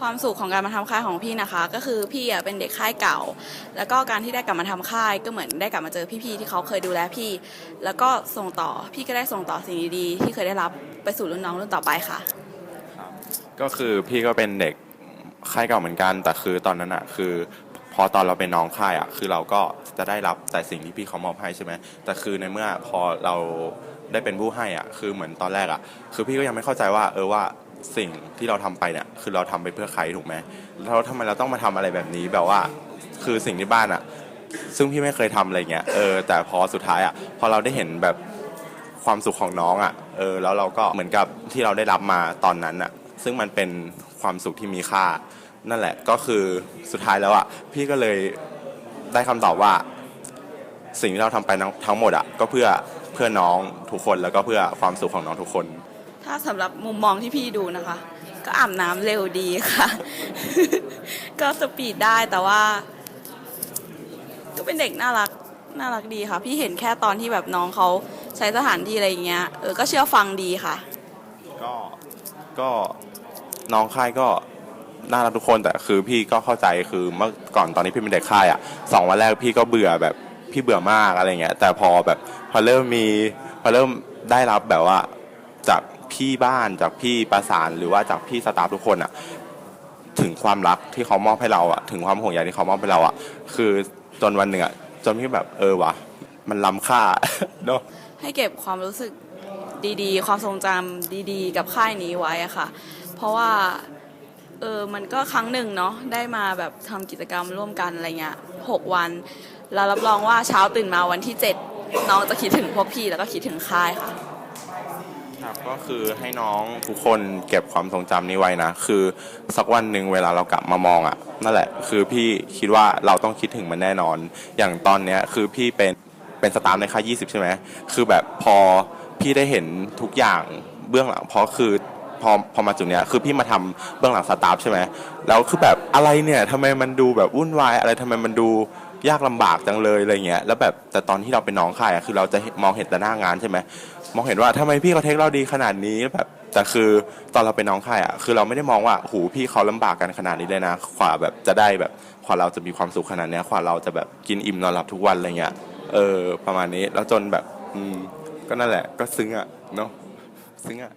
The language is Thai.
ความสุขของการมาทำค่ายของพี่นะคะ ก็คือพี่อะเป็นเด็กค่ายเก่า แล้วก็การที่ได้กลับมาทำค่ายก็เหมือนได้กลับมาเจอพี่ๆที่เขาเคยดูแลพี่ แล้วก็ส่งต่อพี่ก็ได้ส่งต่อสิ่งดีๆที่เคยได้รับไปสู่รุ่นน้องรุ่นต่อไปค่ะก็คือพี่ก็เป็นเด็กค่ายเก่าเหมือนกัน แต่คือตอนนั้นอะคือพอตอนเราเป็นน้องค่ายอะคือเราก็จะได้รับแต่สิ่งที่พี่เขามอบให้ใช่ไหมแต่คือในเมื่อพอเราได้เป็นผู้ให้อะคือเหมือนตอนแรกอะคือพี่ก็ยังไม่เข้าใจว่าเออว่า สิ่งที่เราทำไปเนี่ยคือเราทำไปเพื่อใครถูกไหมแล้วทำไมเราต้องมาทำอะไรแบบนี้แบบว่าคือสิ่งที่บ้านอะซึ่งพี่ไม่เคยทำอะไรเงี้ยเออแต่พอสุดท้ายอะพอเราได้เห็นแบบความสุขของน้องอะ่ะเออแล้วเราก็เหมือนกับที่เราได้รับมาตอนนั้นอะ่ะ ซึ่งมันเป็นความสุขที่มีค่า นั่นแหละก็คือสุดท้ายแล้วอะ่ะพี่ก็เลยได้คำตอบว่า สิ่งที่เราทำไปทั้งหมดอะก็เพื่อเพื่อน้องทุกคนแล้วก็เพื่อความสุขของน้องทุกคน ถ้าสำหรับมุมมองที่พี่ดูนะคะ ก็อาบน้ำเร็วดีค่ะ ก็สปีดได้แต่ว่า ก็เป็นเด็กน่ารักน่ารักดีค่ะ พี่เห็นแค่ตอนที่แบบน้องเขาใช้สถานที่อะไรอย่างเงี้ยเออก็เชื่อฟังดีค่ะ ก็ก็น้องค่ายก็น่ารักทุกคนแต่คือพี่ก็เข้าใจคือเมื่อก่อนตอนนี้พี่เป็นเด็กค่ายอะสองวันแรกพี่ก็เบื่อแบบพี่เบื่อมากอะไรเงี้ยแต่พอแบบพอเริ่มมีพอเริ่มได้รับแบบว่าจาก พี่บ้านจากพี่ประสานหรือว่าจากพี่สตาฟทุกคนอะถึงความรักที่เขามอบให้เราอะถึงความห่วงใยที่เขามอบให้เราอะคือจนวันหนึ่งอะจนพี่แบบเออวะมันล้ำค่าเนอะให้เก็บความรู้สึกดีๆ ความทรงจำดีๆ กับค่ายนี้ไว้อะค่ะ เพราะว่าเออมันก็ครั้งหนึ่งเนาะได้มาแบบทำกิจกรรมร่วมกันอะไรเงี้ยหกวันแล้วรับรองว่าเช้าตื่นมาวันที่เจ็ดน้องจะคิดถึงพวกพี่แล้วก็คิดถึงค่ายค่ะ ครับก็คือให้น้องทุกคนเก็บความทรงจำนี้ไว้นะ คือสักวันหนึ่งเวลาเรากลับมามองอะ่ะนั่นแหละ คือพี่คิดว่าเราต้องคิดถึงมันแน่นอน อย่างตอนเนี้ยคือพี่เป็นเป็นสตาฟในค่าย20 ใช่ไหมคือแบบพอพี่ได้เห็นทุกอย่างเบื้องหลังเพราะคือ พอพอมาจุดเนี้ยคือพี่มาทำเบื้องหลังสตาฟใช่ไหมแล้วคือแบบอะไรเนี่ยทำไมมันดูแบบวุ่นวายอะไรทำไมมันดูยากลำบากจังเลยอะไรเงี้ยแล้วแบบแต่ตอนที่เราเป็นน้องค่ายอะคือเราจะมองเห็นแต่หน้างานใช่ไหมมองเห็นว่าทำไมพี่เขาเทคเราดีขนาดนี้แบบแต่คือตอนเราเป็นน้องค่ายอะคือเราไม่ได้มองว่าหูพี่เขาลำบากกันขนาดนี้เลยนะขวาแบบจะได้แบบขวาเราจะมีความสุขขนาดเนี้ยขวาเราจะแบบกินอิ่มนอนหลับทุกวันอะไรเงี้ยเออประมาณนี้แล้วจนแบบอืมก็นั่นแหละก็ซึ้งอะเนาะซึ้งอะ